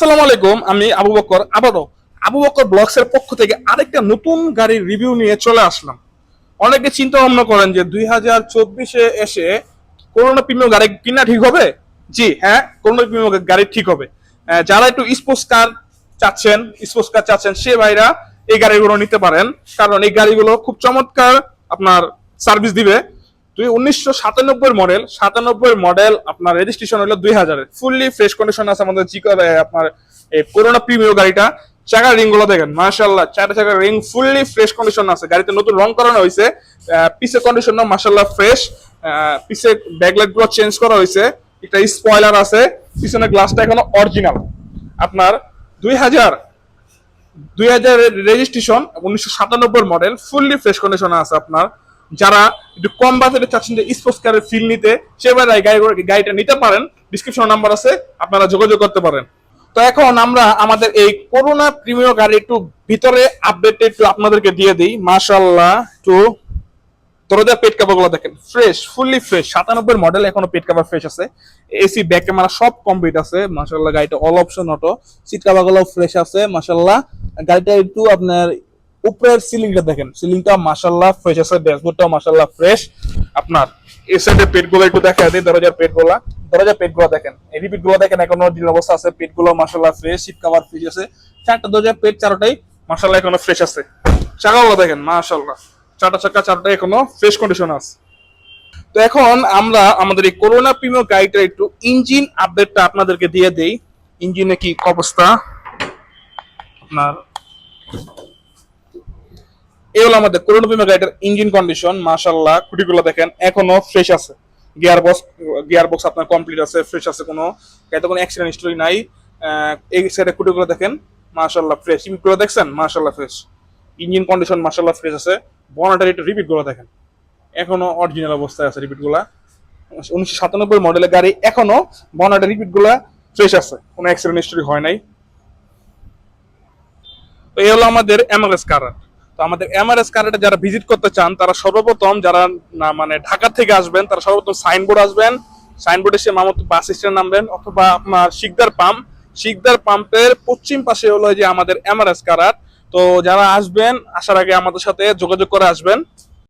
আসসালামু আলাইকুম, আমি আবু বকর। আবারও, আবু বকর ব্লগস এর পক্ষ থেকে আরেকটা নতুন গাড়ির রিভিউ নিয়ে চলে আসলাম। অনেকে চিন্তা ভাবনা করেন যে দুই হাজার চব্বিশে এসে করোনা প্রিমিয়াম গাড়ি কিনা ঠিক হবে? জি হ্যাঁ করোনা প্রিমিয়াম গাড়ি ঠিক হবে। যারা একটু স্পোর্টস কার চাচ্ছেন স্পোর্টস কার চাচ্ছেন, সে ভাইরা এই গাড়িগুলো নিতে পারেন। কারণ এই গাড়িগুলো খুব চমৎকার আপনার সার্ভিস দিবে। তুই উনিশশো সাতানব্বই মডেল সাতানব্বই মডেল আপনার রেজিস্ট্রেশন হলো দুই হাজারের ফুললি ফ্রেশ কন্ডিশন আছে আমাদের জিকো আপনার এই করোনা প্রিমিয়ার গাড়িটা। চাকার রিংগুলো দেখেন মার্শাল্লাহ চারটা চাকার রিং ফুললি ফ্রেশ কন্ডিশন আছে। গাড়িতে নতুন রং করানো হয়েছে পিসের কন্ডিশন মার্শাল্লাহ ফ্রেশ পিসের ব্যাকলাইটগুলো চেঞ্জ করা হয়েছে। একটা স্পয়লার আছে, পিছনের গ্লাসটা এখনও অরিজিনাল আপনার দুই হাজার দুই হাজারের রেজিস্ট্রেশন উনিশশো সাতানব্বই মডেল ফুললি ফ্রেশ কন্ডিশনে আছে আপনার। যারা একটু কম বাজেটে চাচ্ছেন যে স্পোর্টস কারের ফিল নিতে সেবারে গাড়ি গাড়িটা নিতে পারেন। ডিসক্রিপশন নাম্বার আছে, আপনারা যোগাযোগ করতে পারেন। তো এখন আমরা আমাদের এই করোনা প্রিমিয়ার গাড়ি একটু ভিতরে আপডেট একটু আপনাদেরকে দিয়ে দিই। মাশাল্লাহ একটু দরজা পেট কাভারগুলো দেখেন। ফ্রেশ ফুললি ফ্রেশ সাতানব্বই মডেল এখনও পেট কাভার ফ্রেশ আছে। এসি ব্যাক ক্যামেরা সব কমপ্লিট আছে। মাশাল্লাহ গাড়িটা all option auto seat cover fresh আছে মাশাল্লাহ গাড়িটা একটু আপনার উপরের সিলিংটা দেখেন। সিলিংটা মাশাল্লাহ ফ্রেশ আছে ড্যাশবোর্ডটাও মাশাল্লাহ ফ্রেশ আপনার এই সাইডে পেটগুলো একটু দেখা দিই, দরজার পেটগুলা দরজার পেটগুলো দেখেন এই রিপিটগুলো দেখেন, এখনও অরিজিনাল অবস্থা আছে পেটগুলো মাশাল্লাহ ফ্রেশ সিট কাভার ফ্রেশ আছে। চারটা দরজার পেট, চারটাই মাশাল্লাহ এখনও ফ্রেশ আছে। চাকাগুলো দেখেন মাশাল্লাহ চারটা চাকা, চারটা এখনও ফ্রেশ কন্ডিশন আছে। তো এখন আমরা আমাদের এই করোনা প্রিমিয়ার গাড়িটা একটু ইঞ্জিন আপডেটটা আপনাদেরকে দিয়ে দেই। ইঞ্জিনে কি অবস্থা? আপনার এই হলো আমাদের করোনা প্রিমিয়ার গাড়িটার ইঞ্জিন কন্ডিশন মাশাল্লাহ খুঁটিগুলো দেখেন, এখনও ফ্রেশ আছে। গিয়ার বক্স গিয়ার বক্স আপনার কমপ্লিট আছে ফ্রেশ আছে কোনো। গাড়িতে কোনো অ্যাক্সিডেন্ট হিস্টোরি নাই। এই সাইডে খুঁটিগুলো দেখেন মাশাল্লাহ ফ্রেশ ইমিগুলো দেখছেন? মাশাল্লাহ ফ্রেশ ইঞ্জিন কন্ডিশন মাশাল্লাহ ফ্রেশ আছে। বনাটার একটু রিপিটগুলো দেখেন। এখনও অরিজিনাল অবস্থায় আছে রিপিটগুলা। উনিশশো সাতানব্বই মডেলের গাড়ি এখনও বনাটার রিপিটগুলা ফ্রেশ আছে। কোনো অ্যাক্সিডেন্ট হিস্টোরি হয় নাই। তো এই হলো আমাদের এমআরএস কারার তো আমাদের এমআরএস কারাটা যারা ভিজিট করতে চান, তারা সর্বপ্রথম যারা না মানে ঢাকা থেকে আসবেন, তারা সর্বপ্রথম সাইনবোর্ড আসবেন। সাইনবোর্ডে সে মামত বাস স্ট্যান্ড নামবেন, অথবা আপনার শিকদার পাম্প। শিকদার পাম্পের পশ্চিম পাশে হলো যে আমাদের এমআরএস কারার তো যারা আসবেন, আসার আগে আমাদের সাথে যোগাযোগ করে আসবেন।